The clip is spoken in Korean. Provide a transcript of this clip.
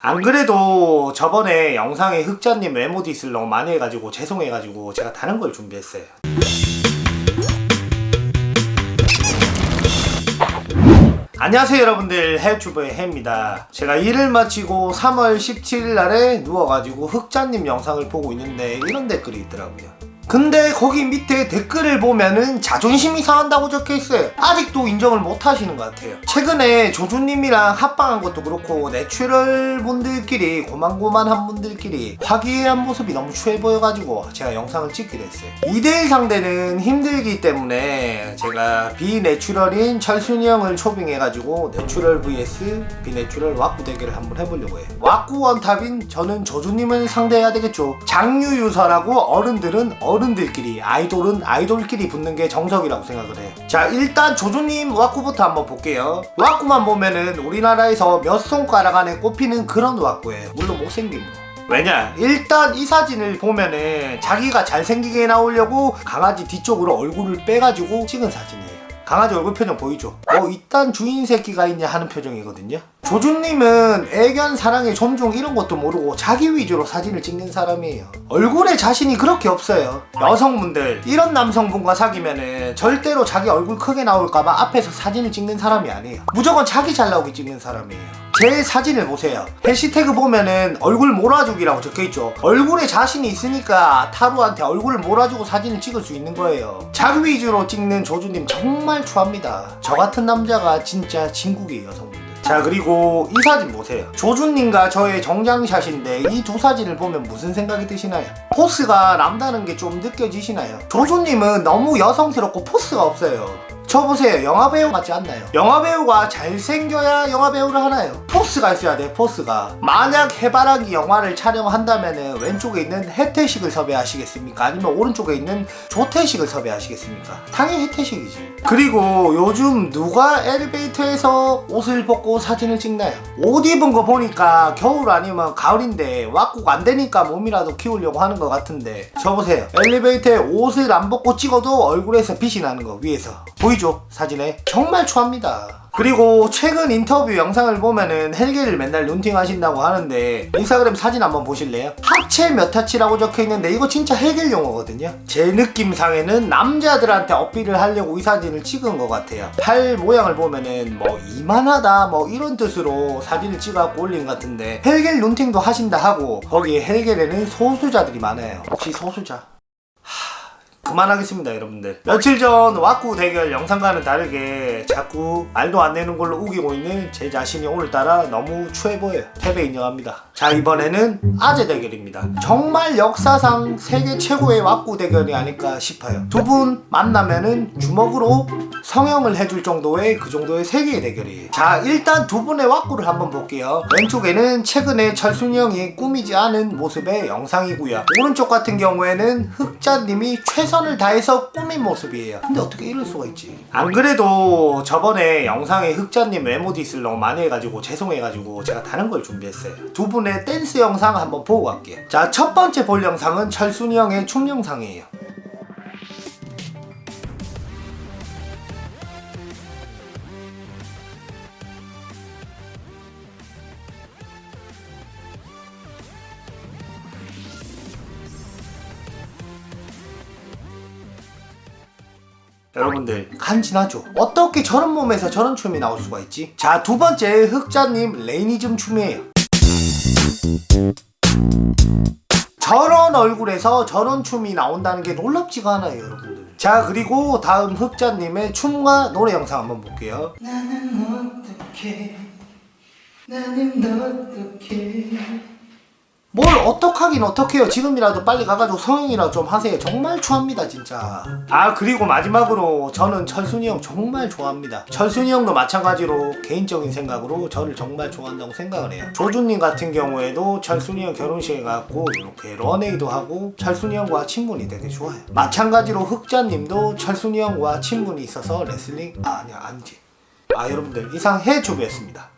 안 그래도 저번에 영상에 흑자님 외모 디스를 너무 많이 해가지고 죄송해가지고 제가 다른 걸 준비했어요. 안녕하세요 여러분들. 해주부의 해입니다. 제가 일을 마치고 3월 17일 날에 누워가지고 흑자님 영상을 보고 있는데 이런 댓글이 있더라고요 근데 거기 밑에 댓글을 보면은 자존심이 상한다고 적혀 있어요. 아직도 인정을 못 하시는 것 같아요. 최근에 조주님이랑 합방한 것도 그렇고 내추럴 분들끼리 고만고만한 분들끼리 화기애애한 모습이 너무 추해 보여가지고 제가 영상을 찍기로 했어요. 2대1 상대는 힘들기 때문에 제가 비내추럴인 철순이 형을 초빙해가지고 내추럴 vs 비내추럴 왁구 대결을 한번 해보려고 해요. 왁구 원탑인 저는 조주님을 상대해야 되겠죠. 장유유서라고 어른들은 어른 들끼리 아이돌은 아이돌끼리 붙는 게 정석이라고 생각을 해요. 자 일단 조조님 왁구부터 한번 볼게요. 왁구만 보면은 우리나라에서 몇 손가락 안에 꼽히는 그런 왁구예요. 물론 못생긴 거. 왜냐? 일단 이 사진을 보면은 자기가 잘생기게 나오려고 강아지 뒤쪽으로 얼굴을 빼가지고 찍은 사진이에요. 강아지 얼굴 표정 보이죠? 뭐 이딴 주인 새끼가 있냐 하는 표정이거든요. 조준님은 애견, 사랑의 존중 이런 것도 모르고 자기 위주로 사진을 찍는 사람이에요. 얼굴에 자신이 그렇게 없어요. 여성분들 이런 남성분과 사귀면은 절대로 자기 얼굴 크게 나올까봐 앞에서 사진을 찍는 사람이 아니에요. 무조건 자기 잘 나오게 찍는 사람이에요. 제 사진을 보세요. 해시태그 보면은 얼굴 몰아주기라고 적혀있죠. 얼굴에 자신이 있으니까 타루한테 얼굴을 몰아주고 사진을 찍을 수 있는 거예요. 자기 위주로 찍는 조주님 정말 추합니다. 저 같은 남자가 진짜 진국이에요, 여성분들. 자 그리고 이 사진 보세요 조준님과 저의 정장샷인데 이 두 사진을 보면 무슨 생각이 드시나요? 포스가 남다른 게 좀 느껴지시나요? 조준님은 너무 여성스럽고 포스가 없어요 저 보세요 영화배우 같지 않나요? 영화배우가 잘생겨야 영화배우를 하나요? 포스가 있어야 돼 포스가 만약 해바라기 영화를 촬영한다면 왼쪽에 있는 혜태식을 섭외하시겠습니까? 아니면 오른쪽에 있는 조태식을 섭외하시겠습니까? 당연히 혜태식이지 그리고 요즘 누가 엘리베이터에서 옷을 벗고 사진을 찍나요? 옷 입은 거 보니까 겨울 아니면 가을인데 왁구가 안 되니까 몸이라도 키우려고 하는 것 같은데 저 보세요 엘리베이터에 옷을 안 벗고 찍어도 얼굴에서 빛이 나는 거 위에서 보이 죠 사진에 정말 추합니다 그리고 최근 인터뷰 영상을 보면은 헬게를 맨날 눈팅 하신다고 하는데 인스타그램 사진 한번 보실래요? 하체 몇 타치라고 적혀 있는데 이거 진짜 헬겔 용어거든요. 제 느낌상에는 남자들한테 어필을 하려고 이 사진을 찍은 것 같아요. 팔 모양을 보면은 뭐 이만하다 뭐 이런 뜻으로 사진을 찍어갖고 올린 것 같은데 헬겔 눈팅도 하신다 하고 거기에 헬겔에는 소수자들이 많아요. 혹시 소수자? 그만하겠습니다 여러분들. 며칠 전 왁구 대결 영상과는 다르게 자꾸 말도 안 되는 걸로 우기고 있는 제 자신이 오늘따라 너무 추해 보여요. 패배 인정합니다. 자 이번에는 아재 대결입니다. 정말 역사상 세계 최고의 왁구 대결이 아닐까 싶어요. 두 분 만나면은 주먹으로 성형을 해줄 정도의 그 정도의 세계의 대결이에요 자 일단 두 분의 왁구를 한번 볼게요. 왼쪽에는 최근에 철순이 형이 꾸미지 않은 모습의 영상이고요. 오른쪽 같은 경우에는 흑자님이 최선 을 다해서 꾸민 모습이에요. 근데 어떻게 이럴 수가 있지? 안 그래도 저번에 영상에 흑자님 외모 디스를 너무 많이 해가지고 죄송해가지고 제가 다른 걸 준비했어요. 두 분의 댄스 영상 한번 보고 갈게요. 자 첫 번째 볼 영상은 철순이 형의 춤 영상이에요 여러분들 간지나죠? 어떻게 저런 몸에서 저런 춤이 나올 수가 있지? 자 두 번째 흑자님 레이니즘 춤이에요. 저런 얼굴에서 저런 춤이 나온다는 게 놀랍지가 않아요 여러분들. 자 그리고 다음 흑자님의 춤과 노래 영상 한번 볼게요. 나는 어떻게 나는 어떻게 뭘 어떡하긴 어떡해요. 지금이라도 빨리 가가지고 성형이라도 좀 하세요. 정말 좋아합니다 진짜. 아 그리고 마지막으로 저는 철순이 형 정말 좋아합니다. 철순이 형도 마찬가지로 개인적인 생각으로 저를 정말 좋아한다고 생각을 해요. 조준님 같은 경우에도 철순이 형 결혼식에 가고 이렇게 런웨이도 하고 철순이 형과 친분이 되게 좋아요. 마찬가지로 흑자님도 철순이 형과 친분이 있어서 레슬링 아 아니야 아니지. 아 여러분들 이상 해주부였습니다